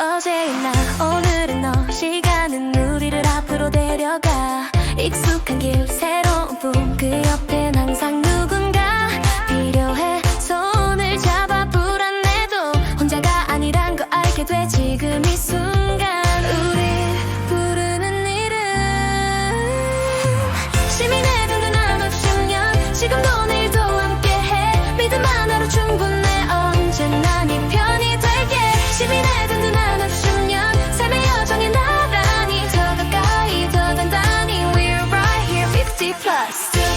어제나? 오늘은 너 시간은 우리를 앞으로 데려가. 익숙한 길 새로운 꿈 그 옆엔 항상 누군가 필요해. 손을 잡아 불안해도 혼자가 아니란 거 알게 돼. 지금 이 순간 Plus.